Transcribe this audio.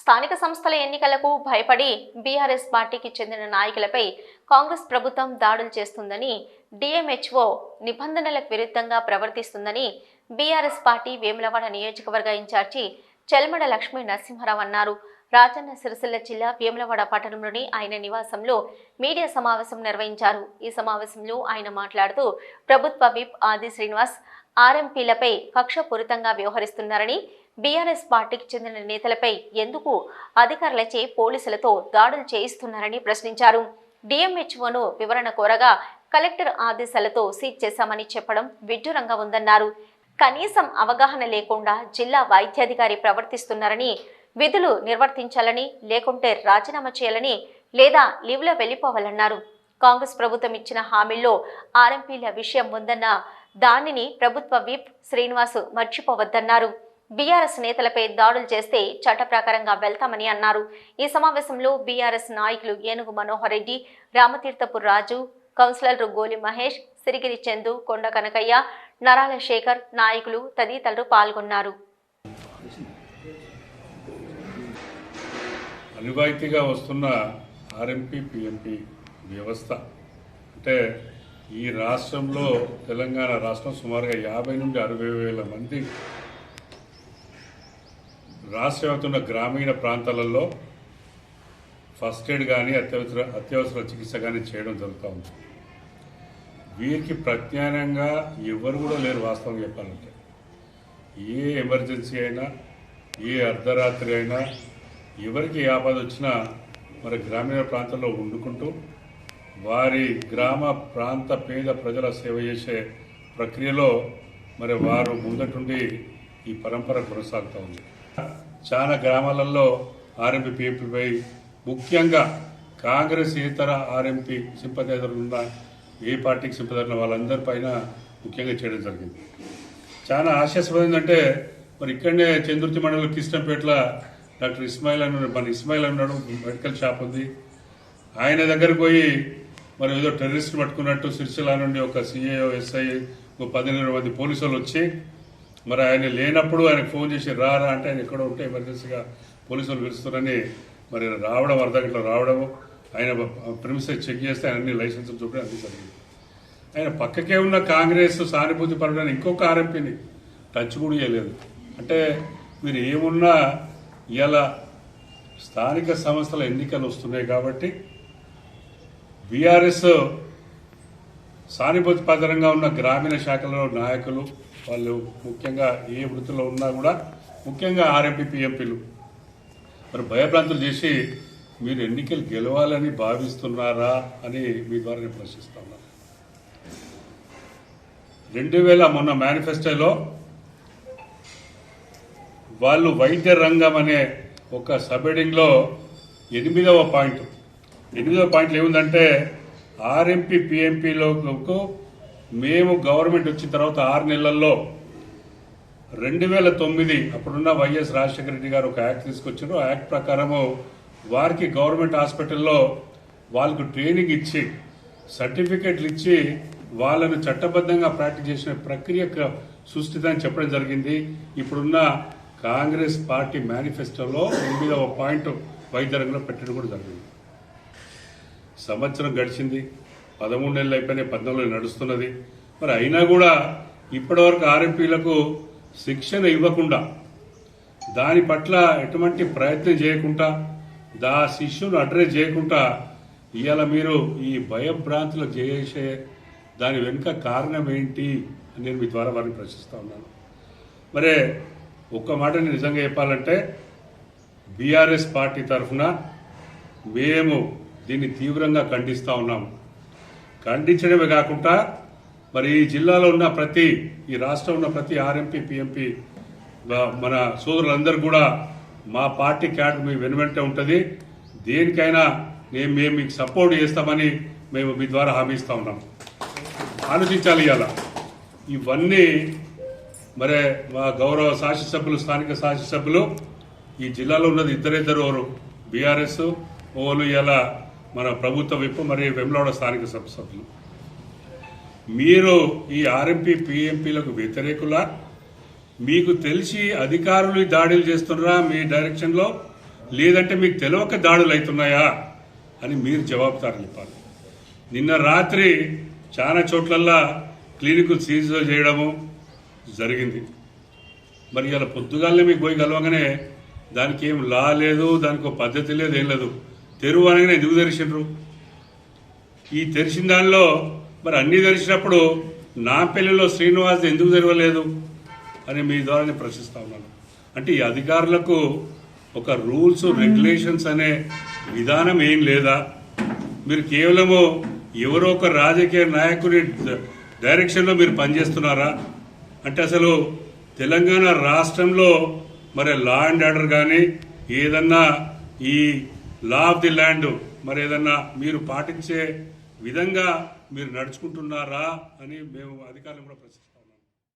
స్థానిక సంస్థల ఎన్నికలకు భయపడి బీఆర్ఎస్ పార్టీకి చెందిన నాయకులపై కాంగ్రెస్ ప్రభుత్వం దాడులు చేస్తుందని డిఎంహెచ్ఓ నిబంధనలకు విరుద్ధంగా ప్రవర్తిస్తుందని బీఆర్ఎస్ పార్టీ వేములవాడ నియోజకవర్గ ఇన్ఛార్జి చెల్మడ లక్ష్మీ నరసింహారావు అన్నారు. రాజన్న సిరిసిల్ల జిల్లా వేములవాడ పట్టణంలోని ఆయన నివాసంలో మీడియా సమావేశం నిర్వహించారు. ఈ సమావేశంలో ఆయన మాట్లాడుతూ ప్రభుత్వ విప్ ఆది శ్రీనివాస్ ఆర్ఎంపీలపై కక్షపూరితంగా వ్యవహరిస్తున్నారని బీఆర్ఎస్ పార్టీకి చెందిన నేతలపై ఎందుకు అధికారులచే పోలీసులతో దాడులు చేయిస్తున్నారని ప్రశ్నించారు. డిఎంహెచ్ఓను వివరణ కోరగా కలెక్టర్ ఆదేశాలతో సీజ్ చేశామని చెప్పడం విడ్డూరంగా ఉందన్నారు. కనీసం అవగాహన లేకుండా జిల్లా వైద్యాధికారి ప్రవర్తిస్తున్నారని విధులు నిర్వర్తించాలని లేకుంటే రాజీనామా చేయాలని లేదా లీవ్లో వెళ్ళిపోవాలన్నారు. కాంగ్రెస్ ప్రభుత్వం ఇచ్చిన హామీల్లో ఆర్ఎంపీల విషయం ఉందన్న దానిని ప్రభుత్వ విప్ శ్రీనివాస్ మర్చిపోవద్దన్నారు. బీఆర్ఎస్ నేతలపై దాడులు చేస్తే చట్ట ప్రకారంగా వెళ్తామని అన్నారు. ఈ సమావేశంలో బీఆర్ఎస్ నాయకులు ఏనుగు మనోహర్ రెడ్డి రామతీర్థపు రాజు కౌన్సిలర్ గోలి మహేష్ సిరిగిరి చందు కొండ కనకయ్య నరాల శేఖర్ నాయకులు తదితరులు పాల్గొన్నారు. అనువాయితీగా వస్తున్న ఆర్ఎంపీ పిఎంపీ వ్యవస్థ అంటే ఈ రాష్ట్రంలో తెలంగాణ రాష్ట్రం సుమారుగా యాభై నుండి అరవై వేల మంది రాష్ట్ర వ్యాప్తున్న గ్రామీణ ప్రాంతాలలో ఫస్ట్ ఎయిడ్ కానీ అత్యవసర అత్యవసర చికిత్స కానీ చేయడం జరుగుతూ ఉంది. వీరికి ప్రత్యామ్నాయంగా ఎవరు కూడా లేరు వాస్తవం చెప్పాలంటే. ఏ ఎమర్జెన్సీ అయినా ఏ అర్ధరాత్రి అయినా ఎవరికి ఆపద వచ్చినా మరి గ్రామీణ ప్రాంతాల్లో వండుకుంటూ వారి గ్రామ ప్రాంత పేద ప్రజల సేవ చేసే ప్రక్రియలో మరి వారు ముందటుండి ఈ పరంపర కొనసాగుతూ ఉంది. చాలా గ్రామాలలో ఆర్ఎంపీ పీఎంపీపై ముఖ్యంగా కాంగ్రెస్ ఇతర ఆర్ఎంపీ సింపదైజర్లు ఉన్న ఏ పార్టీకి సింపదైన వాళ్ళందరిపైన ముఖ్యంగా చేయడం జరిగింది. చాలా ఆశాస్పదం ఏంటంటే మరి ఇక్కడనే చంద్రుతి మండలం కృష్ణంపేటలో డాక్టర్ ఇస్మాయిల్ అని మన ఇస్మాయిల్ అన్నాడు మెడికల్ షాప్ ఉంది. ఆయన దగ్గరకు పోయి మరి ఏదో టెర్రరిస్ట్ పట్టుకున్నట్టు సిరిసిల్ల నుండి ఒక సిఏఓ ఎస్ఐ ఒక పదిహేను మంది పోలీసులు వచ్చి మరి ఆయన లేనప్పుడు ఆయనకు ఫోన్ చేసి రారా అంటే ఆయన ఎక్కడ ఉంటే ఎమర్జెన్సీగా పోలీసులు వాళ్ళు పిలుస్తున్నారని మరి రావడం అర్ధ గంటలో రావడము ఆయన ప్రిమిసెస్ చెక్ చేస్తే ఆయన అన్ని లైసెన్స్ చూపడం అన్ని జరిగింది. ఆయన పక్కకే ఉన్న కాంగ్రెస్ సానుభూతి పడడానికి ఇంకొక ఆర్ఎంపీని టచ్ కూడా చేయలేదు. అంటే మీరు ఏమున్నా ఇలా స్థానిక సంస్థల ఎన్నికలు వస్తున్నాయి కాబట్టి బీఆర్ఎస్ సానుభూతి పదరంగా ఉన్న గ్రామీణ శాఖలో నాయకులు వాళ్ళు ముఖ్యంగా ఏ వృత్తిలో ఉన్నా కూడా ముఖ్యంగా ఆర్ఎంపీ పిఎంపీలు. మరి భయభ్రాంతులు చేసి మీరు ఎన్నికలు గెలవాలని భావిస్తున్నారా అని మీ ద్వారా నేను ప్రశ్నిస్తా ఉన్నాను రెండు వేల మొన్న మేనిఫెస్టోలో వాళ్ళు వైద్య రంగం అనే ఒక సబెడింగ్లో ఎనిమిదవ పాయింట్. ఎనిమిదవ పాయింట్లు ఏముందంటే ఆర్ఎంపీ పిఎంపీలకు మేము గవర్నమెంట్ వచ్చిన తర్వాత ఆరు నెలల్లో రెండు వేల తొమ్మిది అప్పుడున్న వైఎస్ రాజశేఖర రెడ్డి గారు ఒక యాక్ట్ తీసుకొచ్చారు. ఆ యాక్ట్ ప్రకారము వారికి గవర్నమెంట్ హాస్పిటల్లో వాళ్ళకు ట్రైనింగ్ ఇచ్చి సర్టిఫికెట్లు ఇచ్చి వాళ్ళను చట్టబద్ధంగా ప్రాక్టీస్ చేసిన ప్రక్రియ సృష్టిదని చెప్పడం జరిగింది. ఇప్పుడున్న కాంగ్రెస్ పార్టీ మేనిఫెస్టోలో ఎనిమిదవ పాయింట్ వైద్య రంగంలో పెట్టడం కూడా జరిగింది. సంవత్సరం గడిచింది. పదమూడు నెలలు అయిపోయినాయి పద్నాలుగు నడుస్తున్నది. మరి అయినా కూడా ఇప్పటివరకు ఆర్ఎంపీలకు శిక్షణ ఇవ్వకుండా దాని పట్ల ఎటువంటి ప్రయత్నం చేయకుండా దా శిష్యును అడ్రస్ చేయకుండా ఇవాళ మీరు ఈ భయభ్రాంతులు చేసే దాని వెనుక కారణం ఏంటి అని నేను మీ ద్వారా వారిని ప్రశ్నిస్తూ ఉన్నాను. మరే ఒక్క మాట నేను నిజంగా చెప్పాలంటే బీఆర్ఎస్ పార్టీ తరఫున మేము దీన్ని తీవ్రంగా ఖండిస్తూ ఉన్నాం ఖండించడమే కాకుండా మరి ఈ జిల్లాలో ఉన్న ప్రతి ఈ రాష్ట్రంలో ఉన్న ప్రతి ఆర్ఎంపీ పిఎంపీ మన సోదరులందరూ కూడా మా పార్టీ క్యాడర్ మీ వెనువెంటే ఉంటుంది. దేనికైనా మేము మేము మీకు సపోర్ట్ చేస్తామని మేము మీ ద్వారా హామీ ఇస్తా ఉన్నాం. ఆలోచించాలి ఇవాళ. ఇవన్నీ మరి మా గౌరవ శాసనసభ్యులు స్థానిక శాసనసభ్యులు ఈ జిల్లాలో ఉన్నది ఇద్దరిద్దరు వారు బీఆర్ఎస్ ఓలు ఇలా మన ప్రభుత్వ విప్ మరి వెమ్లవాడ స్థానిక సభ సభ్యులు. మీరు ఈ ఆర్ఎంపీ పిఎంపీలకు వ్యతిరేకులా? మీకు తెలిసి అధికారులు దాడులు చేస్తున్నారా మీ డైరెక్షన్లో? లేదంటే మీకు తెలియక దాడులు అవుతున్నాయా? అని మీరు జవాబుదారులు ఇవ్వాలి. నిన్న రాత్రి చాలా చోట్లల్లా క్లినికులు సీజ్ చేయడము జరిగింది. మరి ఇలా పొద్దుగాలనే మీకు పోయి కలవగానే దానికి ఏం లా లేదు దానికి ఒక పద్ధతి లేదు ఏం లేదు. తెరువు అనగానే ఎందుకు తెరిచిండ్రు? ఈ తెరిచిన దానిలో మరి అన్ని తెరిచినప్పుడు నా పెళ్ళిలో శ్రీనివాస్ ఎందుకు తెరవలేదు అని మీ ద్వారా నేను ప్రశ్నిస్తా ఉన్నాను. అంటే ఈ అధికారులకు ఒక రూల్స్ రెగ్యులేషన్స్ అనే విధానం ఏం లేదా? మీరు కేవలము ఎవరో ఒక రాజకీయ నాయకుడి డైరెక్షన్లో మీరు పనిచేస్తున్నారా? అంటే అసలు తెలంగాణ రాష్ట్రంలో మరి లా అండ్ ఆర్డర్ కానీ ఏదన్నా ఈ లా ఆఫ్ ది ల్యాండ్ మరి ఏదన్నా మీరు పాటించే విధంగా మీరు నడుచుకుంటున్నారా అని మేము అధికారులు కూడా ప్రశ్నిస్తాం